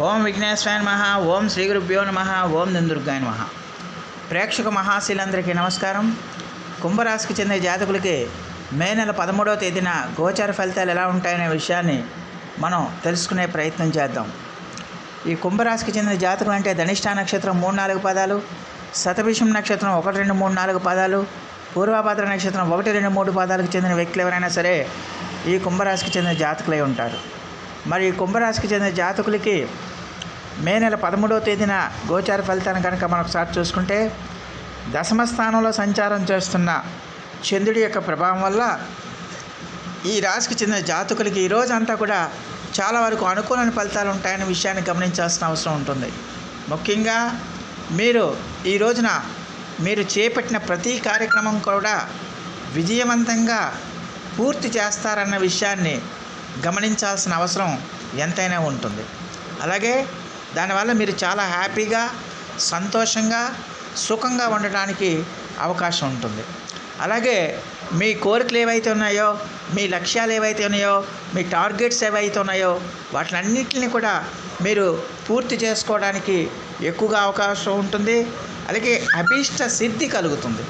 ఓం విఘ్నేశ్వరాయ నమ ఓం శ్రీ గురుభ్యో నమ ఓం దుర్గాయ నమ. ప్రేక్షక మహాశీలందరికీ నమస్కారం. కుంభరాశికి చెందిన జాతకులకి మే నెల పదమూడవ తేదీన గోచార ఫలితాలు ఎలా ఉంటాయనే విషయాన్ని మనం తెలుసుకునే ప్రయత్నం చేద్దాం. ఈ కుంభరాశికి చెందిన జాతకులు అంటే ధనిష్ఠా నక్షత్రం మూడు నాలుగు పదాలు శతభిషం నక్షత్రం ఒకటి రెండు మూడు నాలుగు పదాలు పూర్వభద్ర నక్షత్రం ఒకటి రెండు మూడు పదాలకు చెందిన వ్యక్తులు ఎవరైనా సరే ఈ కుంభరాశికి చెందిన జాతకులై ఉంటారు. మరి కుంభరాశికి చెందిన జాతకులకి మే నెల పదమూడవ తేదీన గోచార ఫలితాన్ని కనుక మనం ఒకసారి చూసుకుంటే దశమ స్థానంలో సంచారం చేస్తున్న చంద్రుడి యొక్క ప్రభావం వల్ల ఈ రాశికి చెందిన జాతకులకి ఈ రోజు అంతా కూడా చాలా వరకు అనుకూలమైన ఫలితాలు ఉంటాయనే విషయాన్ని గమనించాల్సిన అవసరం ఉంటుంది. ముఖ్యంగా మీరు ఈ రోజున మీరు చేపట్టిన ప్రతి కార్యక్రమం కూడా విజయవంతంగా పూర్తి చేస్తారన్న విషయాన్ని గమనించాల్సిన అవసరం ఎంతైనా ఉంటుంది. అలాగే దానివల్ల మీరు చాలా హ్యాపీగా సంతోషంగా సుఖంగా ఉండటానికి అవకాశం ఉంటుంది. అలాగే మీ కోరికలు ఏవైతే ఉన్నాయో మీ లక్ష్యాలు ఏవైతే ఉన్నాయో మీ టార్గెట్స్ ఏవైతే ఉన్నాయో వాటినన్నింటిని కూడా మీరు పూర్తి చేసుకోవడానికి ఎక్కువగా అవకాశం ఉంటుంది. అలాగే అభీష్ట సిద్ధి కలుగుతుంది.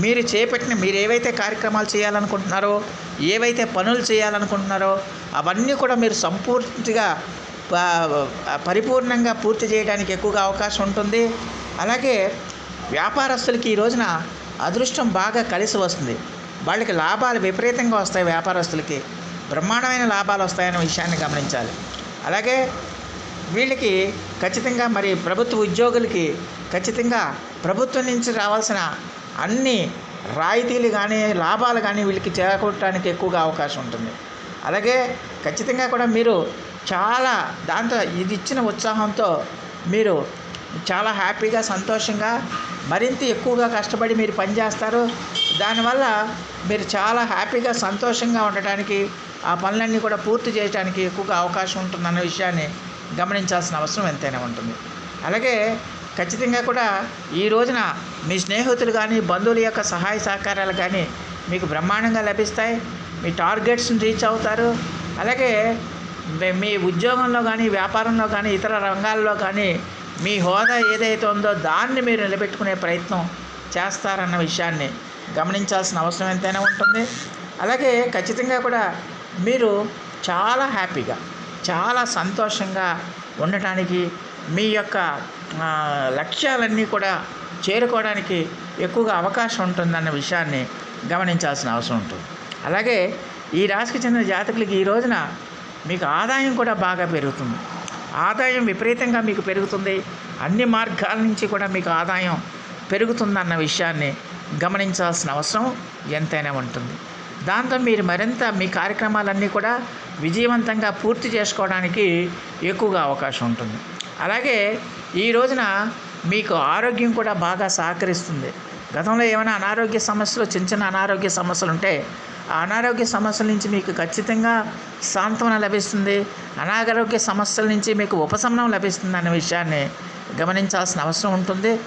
మీరు చేపట్టిన మీరు ఏవైతే కార్యక్రమాలు చేయాలనుకుంటున్నారో ఏవైతే పనులు చేయాలనుకుంటున్నారో అవన్నీ కూడా మీరు సంపూర్తిగా పరిపూర్ణంగా పూర్తి చేయడానికి ఎక్కువగా అవకాశం ఉంటుంది. అలాగే వ్యాపారస్తులకి ఈ రోజున అదృష్టం బాగా కలిసి వస్తుంది. వాళ్ళకి లాభాలు విపరీతంగా వస్తాయి వ్యాపారస్తులకి. బ్రహ్మాండమైన లాభాలు వస్తాయనే విషయాన్ని గమనించాలి. అలాగే వీళ్ళకి ఖచ్చితంగా మరి ప్రభుత్వ ఉద్యోగులకి ఖచ్చితంగా ప్రభుత్వం నుంచి రావాల్సిన అన్ని రాయితీలు కానీ లాభాలు కానీ వీళ్ళకి చేకూడటానికి ఎక్కువగా అవకాశం ఉంటుంది. అలాగే ఖచ్చితంగా కూడా మీరు చాలా దాంతో ఇది ఇచ్చిన ఉత్సాహంతో మీరు చాలా హ్యాపీగా సంతోషంగా మరింత ఎక్కువగా కష్టపడి మీరు పనిచేస్తారు దానివల్ల మీరు చాలా హ్యాపీగా సంతోషంగా ఉండటానికి ఆ పనులన్నీ కూడా పూర్తి చేయడానికి ఎక్కువగా అవకాశం ఉంటుందన్న విషయాన్ని గమనించాల్సిన అవసరం ఎంతైనా ఉంటుంది. అలాగే ఖచ్చితంగా కూడా ఈ రోజున మీ స్నేహితులు కానీ బంధువుల యొక్క సహాయ సహకారాలు కానీ మీకు బ్రహ్మాండంగా లభిస్తాయి. మీ టార్గెట్స్ని రీచ్ అవుతారు. అలాగే మీ- ఉద్యోగంలో కానీ వ్యాపారంలో కానీ ఇతర రంగాల్లో కానీ మీ హోదా ఏదైతే ఉందో దాన్ని మీరు నిలబెట్టుకునే ప్రయత్నం చేస్తారన్న విషయాన్ని గమనించాల్సిన అవసరం ఎంతైనా ఉంటుంది. అలాగే ఖచ్చితంగా కూడా మీరు చాలా హ్యాపీగా చాలా సంతోషంగా ఉండటానికి మీ యొక్క లక్ష్యాలన్నీ కూడా చేరుకోవడానికి ఎక్కువగా అవకాశం ఉంటుందన్న విషయాన్ని గమనించాల్సిన అవసరం ఉంటుంది. అలాగే ఈ రాశికి చెందిన జాతకులకి ఈ రోజున మీకు ఆదాయం కూడా బాగా పెరుగుతుంది. ఆదాయం విపరీతంగా మీకు పెరుగుతుంది. అన్ని మార్గాల నుంచి కూడా మీకు ఆదాయం పెరుగుతుందన్న విషయాన్ని గమనించాల్సిన అవసరం ఎంతైనా ఉంటుంది. దాంతో మీరు మరింత మీ కార్యక్రమాలన్నీ కూడా విజయవంతంగా పూర్తి చేసుకోవడానికి ఎక్కువగా అవకాశం ఉంటుంది. అలాగే ఈ రోజున మీకు ఆరోగ్యం కూడా బాగా సహకరిస్తుంది. గతంలో ఏమైనా అనారోగ్య సమస్యలు చిన్న చిన్న అనారోగ్య సమస్యలు ఉంటే ఆ అనారోగ్య సమస్యల నుంచి మీకు ఖచ్చితంగా సాంత్వన లభిస్తుంది. అనారోగ్య సమస్యల నుంచి మీకు ఉపశమనం లభిస్తుంది అనే విషయాన్ని గమనించాల్సిన అవసరం ఉంటుంది.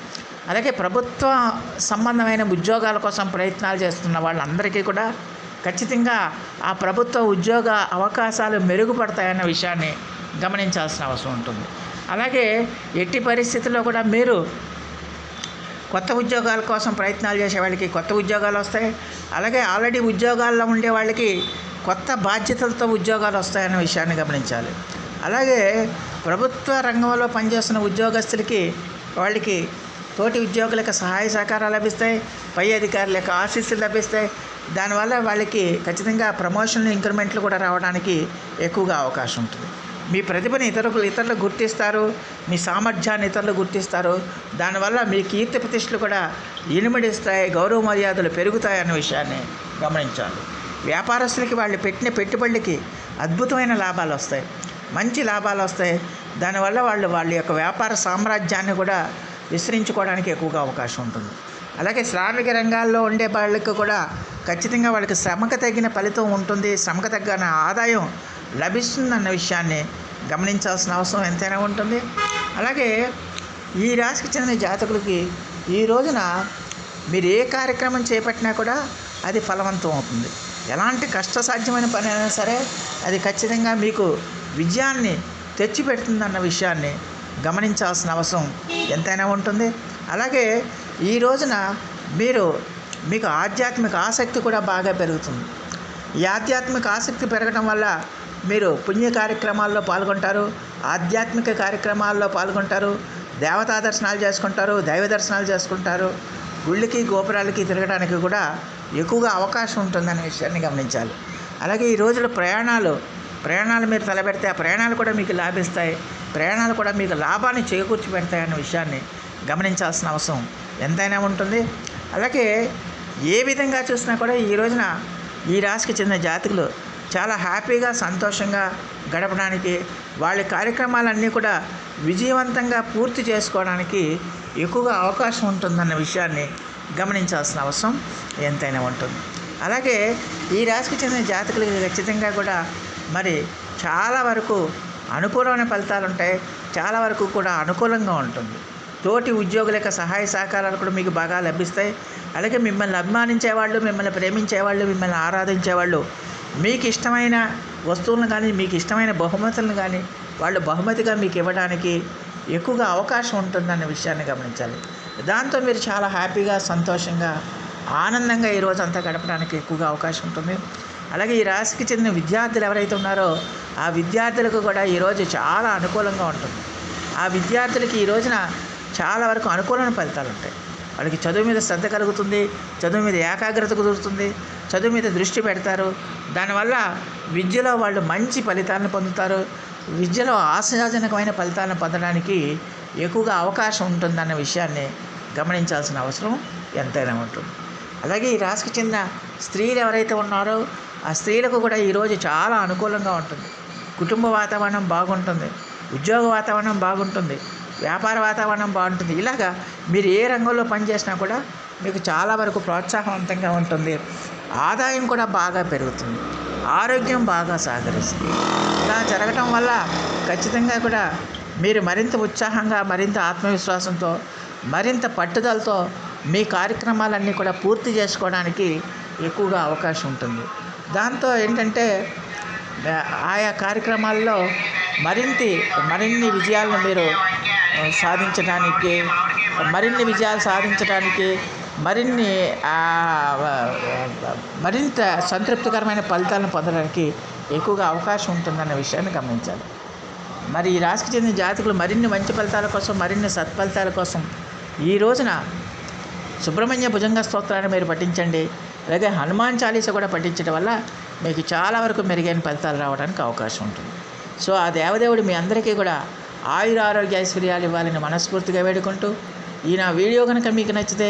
అలాగే ప్రభుత్వ సంబంధమైన ఉద్యోగాల కోసం ప్రయత్నాలు చేస్తున్న వాళ్ళందరికీ కూడా ఖచ్చితంగా ఆ ప్రభుత్వ ఉద్యోగ అవకాశాలు మెరుగుపడతాయన్న విషయాన్ని గమనించాల్సిన అవసరం ఉంటుంది. అలాగే ఎట్టి పరిస్థితుల్లో కూడా మీరు కొత్త ఉద్యోగాల కోసం ప్రయత్నాలు చేసే వాళ్ళకి కొత్త ఉద్యోగాలు వస్తాయి. అలాగే ఆల్రెడీ ఉద్యోగాల్లో ఉండే వాళ్ళకి కొత్త బాధ్యతలతో ఉద్యోగాలు వస్తాయనే విషయాన్ని గమనించాలి. అలాగే ప్రభుత్వ రంగంలో పనిచేస్తున్న ఉద్యోగస్తులకి వాళ్ళకి తోటి ఉద్యోగులకు సహాయ సహకారాలు లభిస్తాయి. పై అధికారుల యొక్క ఆశీస్సులు లభిస్తాయి. దానివల్ల వాళ్ళకి ఖచ్చితంగా ప్రమోషన్లు ఇంక్రిమెంట్లు కూడా రావడానికి ఎక్కువగా అవకాశం ఉంటుంది. మీ ప్రతిభను ఇతరులు ఇతరులు గుర్తిస్తారు మీ సామర్థ్యాన్ని ఇతరులు గుర్తిస్తారు. దానివల్ల మీ కీర్తి ప్రతిష్టలు కూడా ఇనుమడిస్తాయి గౌరవ మర్యాదలు పెరుగుతాయి అన్న విషయాన్ని గమనించాలి. వ్యాపారస్తులకి వాళ్ళు పెట్టిన పెట్టుబడులకి అద్భుతమైన లాభాలు వస్తాయి మంచి లాభాలు వస్తాయి. దానివల్ల వాళ్ళు వాళ్ళ యొక్క వ్యాపార సామ్రాజ్యాన్ని కూడా విస్తరించుకోవడానికి ఎక్కువగా అవకాశం ఉంటుంది. అలాగే శ్రామిక రంగాల్లో ఉండే వాళ్ళకి కూడా ఖచ్చితంగా వాళ్ళకి శ్రమకు తగిన ఫలితం ఉంటుంది శ్రమకు తగ్గిన ఆదాయం లభిస్తుందన్న విషయాన్ని గమనించాల్సిన అవసరం ఎంతైనా ఉంటుంది. అలాగే ఈ రాశికి చెందిన జాతకులకి ఈ రోజున మీరు ఏ కార్యక్రమం చేపట్టినా కూడా అది ఫలవంతం అవుతుంది. ఎలాంటి కష్టసాధ్యమైన పని అయినా సరే అది ఖచ్చితంగా మీకు విజయాన్ని తెచ్చిపెడుతుందన్న విషయాన్ని గమనించాల్సిన అవసరం ఎంతైనా ఉంటుంది. అలాగే ఈ రోజున మీరు మీకు ఆధ్యాత్మిక ఆసక్తి కూడా బాగా పెరుగుతుంది. ఈ ఆధ్యాత్మిక ఆసక్తి పెరగడం వల్ల మీరు పుణ్య కార్యక్రమాల్లో పాల్గొంటారు ఆధ్యాత్మిక కార్యక్రమాల్లో పాల్గొంటారు దేవతా దర్శనాలు చేసుకుంటారు దైవ దర్శనాలు చేసుకుంటారు గుళ్ళకి గోపురాలకి తిరగడానికి కూడా ఎక్కువగా అవకాశం ఉంటుందనే విషయాన్ని గమనించాలి. అలాగే ఈ రోజుల్లో ప్రయాణాలు ప్రయాణాలు మీరు తలపెడితే ఆ ప్రయాణాలు కూడా మీకు లాభిస్తాయి ప్రయాణాలు కూడా మీకు లాభాన్ని చేకూర్చి పెడతాయి అనే విషయాన్ని గమనించాల్సిన అవసరం ఎంతైనా ఉంటుంది. అలాగే ఏ విధంగా చూసినా కూడా ఈ రోజున ఈ రాశికి చెందిన జాతకులు చాలా హ్యాపీగా సంతోషంగా గడపడానికి వాళ్ళ కార్యక్రమాలన్నీ కూడా విజయవంతంగా పూర్తి చేసుకోవడానికి ఎక్కువగా అవకాశం ఉంటుందన్న విషయాన్ని గమనించాల్సిన అవసరం ఎంతైనా ఉంటుంది. అలాగే ఈ రాశికి చెందిన జాతకులకి ఖచ్చితంగా కూడా మరి చాలా వరకు అనుకూలమైన ఫలితాలు ఉంటాయి. చాలా వరకు కూడా అనుకూలంగా ఉంటుంది. తోటి ఉద్యోగుల యొక్క సహాయ సహకారాలు కూడా మీకు బాగా లభిస్తాయి. అలాగే మిమ్మల్ని అభిమానించేవాళ్ళు మిమ్మల్ని ప్రేమించేవాళ్ళు మిమ్మల్ని ఆరాధించేవాళ్ళు మీకు ఇష్టమైన వస్తువులను కానీ మీకు ఇష్టమైన బహుమతులను కానీ వాళ్ళు బహుమతిగా మీకు ఇవ్వడానికి ఎక్కువగా అవకాశం ఉంటుందన్న విషయాన్ని గమనించాలి. దాంతో మీరు చాలా హ్యాపీగా సంతోషంగా ఆనందంగా ఈ రోజు అంతా గడపడానికి ఎక్కువగా అవకాశం ఉంటుంది. అలాగే ఈ రాశికి చెందిన విద్యార్థులు ఎవరైతే ఉన్నారో ఆ విద్యార్థులకు కూడా ఈరోజు చాలా అనుకూలంగా ఉంటుంది. ఆ విద్యార్థులకి ఈ రోజున చాలా వరకు అనుకూలమైన ఫలితాలు ఉంటాయి. వాళ్ళకి చదువు మీద శ్రద్ధ కలుగుతుంది చదువు మీద ఏకాగ్రత కుదురుతుంది చదువు మీద దృష్టి పెడతారు. దానివల్ల విద్యలో వాళ్ళు మంచి ఫలితాలను పొందుతారు. విద్యలో ఆశాజనకమైన ఫలితాలను పొందడానికి ఎక్కువగా అవకాశం ఉంటుందన్న విషయాన్ని గమనించాల్సిన అవసరం ఎంతైనా ఉంటుంది. అలాగే ఈ రాశికి చెందిన స్త్రీలు ఎవరైతే ఉన్నారో ఆ స్త్రీలకు కూడా ఈరోజు చాలా అనుకూలంగా ఉంటుంది. కుటుంబ వాతావరణం బాగుంటుంది. ఉద్యోగ వాతావరణం బాగుంటుంది. వ్యాపార వాతావరణం బాగుంటుంది. ఇలాగా మీరు ఏ రంగంలో పనిచేసినా కూడా మీకు చాలా వరకు ప్రోత్సాహవంతంగా ఉంటుంది. ఆదాయం కూడా బాగా పెరుగుతుంది. ఆరోగ్యం బాగా సహకరిస్తుంది ఇలా జరగటం వల్ల ఖచ్చితంగా కూడా మీరు మరింత ఉత్సాహంగా మరింత ఆత్మవిశ్వాసంతో మరింత పట్టుదలతో మీ కార్యక్రమాలన్నీ కూడా పూర్తి చేసుకోవడానికి ఎక్కువగా అవకాశం ఉంటుంది. దాంతో ఏంటంటే ఆయా కార్యక్రమాల్లో మరింత మరిన్ని విజయాలను మీరు సాధించడానికి మరిన్ని విజయాలు సాధించడానికి మరిన్ని మరింత సంతృప్తికరమైన ఫలితాలను పొందడానికి ఎక్కువగా అవకాశం ఉంటుందన్న విషయాన్ని గమనించాలి. మరి ఈ రాశికి చెందిన జాతకులు మరిన్ని మంచి ఫలితాల కోసం మరిన్ని సత్ఫలితాల కోసం ఈ రోజున సుబ్రహ్మణ్య భుజంగ స్తోత్రాన్ని మీరు పఠించండి. అలాగే హనుమాన్ చాలీస కూడా పఠించడం వల్ల మీకు చాలా వరకు మెరుగైన ఫలితాలు రావడానికి అవకాశం ఉంటుంది. సో ఆ దేవదేవుడు మీ అందరికీ కూడా ఆయుర ఆరోగ్య ఐశ్వర్యాలు ఇవ్వాలని మనస్ఫూర్తిగా వేడుకుంటూ ఈ నా వీడియో కనుక మీకు నచ్చితే